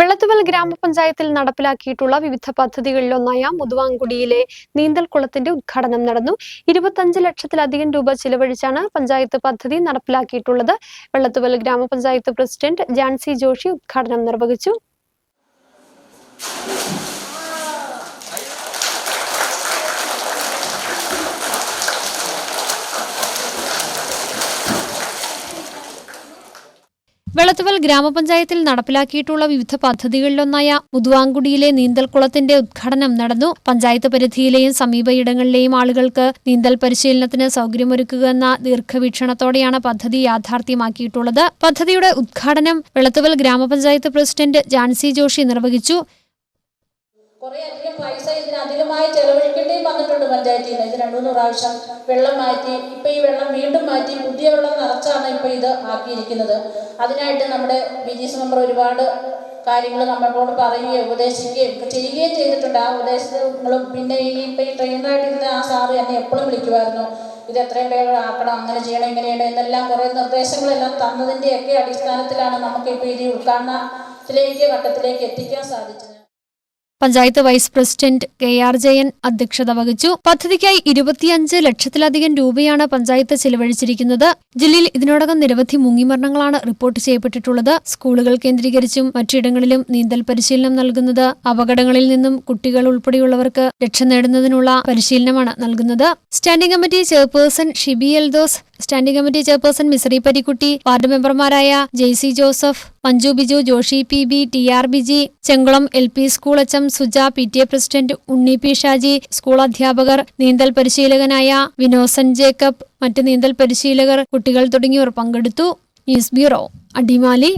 വെള്ളത്തുവൽ ഗ്രാമപഞ്ചായത്തിൽ നടപ്പിലാക്കിയിട്ടുള്ള വിവിധ പദ്ധതികളിലൊന്നായ മുതുവാങ്കുടിയിലെ നീന്തൽക്കുളത്തിന്റെ ഉദ്ഘാടനം നടന്നു. ഇരുപത്തഞ്ച് ലക്ഷത്തിലധികം രൂപ ചിലവഴിച്ചാണ് പഞ്ചായത്ത് പദ്ധതി നടപ്പിലാക്കിയിട്ടുള്ളത്. വെള്ളത്തുവൽ ഗ്രാമപഞ്ചായത്ത് പ്രസിഡന്റ് ജാൻസി ജോഷി ഉദ്ഘാടനം നിർവഹിച്ചു. വെളത്തുവൽ ഗ്രാമപഞ്ചായത്തിൽ നടപ്പിലാക്കിയിട്ടുള്ള വിവിധ പദ്ധതികളിലൊന്നായ മുതുവാങ്കുടിയിലെ നീന്തൽക്കുളത്തിന്റെ ഉദ്ഘാടനം നടന്നു. പഞ്ചായത്ത് പരിധിയിലെയും സമീപയിടങ്ങളിലെയും ആളുകൾക്ക് നീന്തൽ പരിശീലനത്തിന് സൗകര്യമൊരുക്കുക എന്ന ദീർഘവീക്ഷണത്തോടെയാണ് പദ്ധതി യാഥാർത്ഥ്യമാക്കിയിട്ടുള്ളത്. പദ്ധതിയുടെ ഉദ്ഘാടനം വെളത്തുവൽ ഗ്രാമപഞ്ചായത്ത് പ്രസിഡന്റ് ജാൻസി ജോഷി നിർവഹിച്ചു. കുറേ അധികം പൈസ ഇതിന് അധികമായി ചെലവഴിക്കേണ്ടിയും വന്നിട്ടുണ്ട് പഞ്ചായത്തിൽ നിന്ന്. ഇത് രണ്ടുമൂന്ന് പ്രാവശ്യം വെള്ളം മാറ്റി ഇപ്പം ഈ വെള്ളം വീണ്ടും മാറ്റി പുതിയ വെള്ളം നിറച്ചാണ് ഇപ്പം ഇത് ആക്കിയിരിക്കുന്നത്. അതിനായിട്ട് നമ്മുടെ ബി ജി മെമ്പർ ഒരുപാട് കാര്യങ്ങൾ നമ്മളോട് പറയുകയും ഉപദേശിക്കുകയും ഒക്കെ ചെയ്യുകയും ചെയ്തിട്ടുണ്ട്. ആ ഉപദേശങ്ങളും പിന്നെ ഈ ഇപ്പം ഈ ട്രെയിനറായിട്ടിരുന്ന ആ സാറ് എന്നെ എപ്പോഴും വിളിക്കുമായിരുന്നു. ഇത് എത്രയും വേഗം ആക്കണം അങ്ങനെ ചെയ്യണം ഇങ്ങനെ ചെയ്യണം എന്നെല്ലാം കുറേ നിർദ്ദേശങ്ങളെല്ലാം തന്നതിന്റെയൊക്കെ അടിസ്ഥാനത്തിലാണ് നമുക്കിപ്പോൾ ഇനി ഉദ്ഘാടനത്തിലേക്ക് ഘട്ടത്തിലേക്ക് എത്തിക്കാൻ സാധിച്ചത്. Panchayat vice president K R Jayan അധ്യക്ഷത വഹിച്ചു. പദ്ധതിക്കായി ഇരുപത്തിയഞ്ച് ലക്ഷത്തിലധികം രൂപയാണ് പഞ്ചായത്ത് ചെലവഴിച്ചിരിക്കുന്നത്. ജില്ലയിൽ ഇതിനോടകം നിരവധി മുങ്ങിമരണങ്ങളാണ് റിപ്പോർട്ട് ചെയ്യപ്പെട്ടിട്ടുള്ളത്. സ്കൂളുകൾ കേന്ദ്രീകരിച്ചും മറ്റിടങ്ങളിലും നീന്തൽ പരിശീലനം നൽകുന്നത് അപകടങ്ങളിൽ നിന്നും കുട്ടികൾ ഉൾപ്പെടെയുള്ളവർക്ക് രക്ഷ നേടുന്നതിനുള്ള പരിശീലനമാണ് നൽകുന്നത്. Standing committee chairperson Shibi Eldhose standing committee chairperson misery പരിക്കുട്ടി വാർഡ് മെമ്പർമാരായ Jaicy Joseph Manju Biju Joshy P B T R Biji Chenkulam L P school H M Suja P T A president Unni P Shaji school അധ്യാപകർ നീന്തൽ പരിശീലകനായ Vinosan Jacob മറ്റ് നീന്തൽ പരിശീലകർ കുട്ടികൾ തുടങ്ങിയവർ പങ്കെടുത്തു. News bureau Adimali.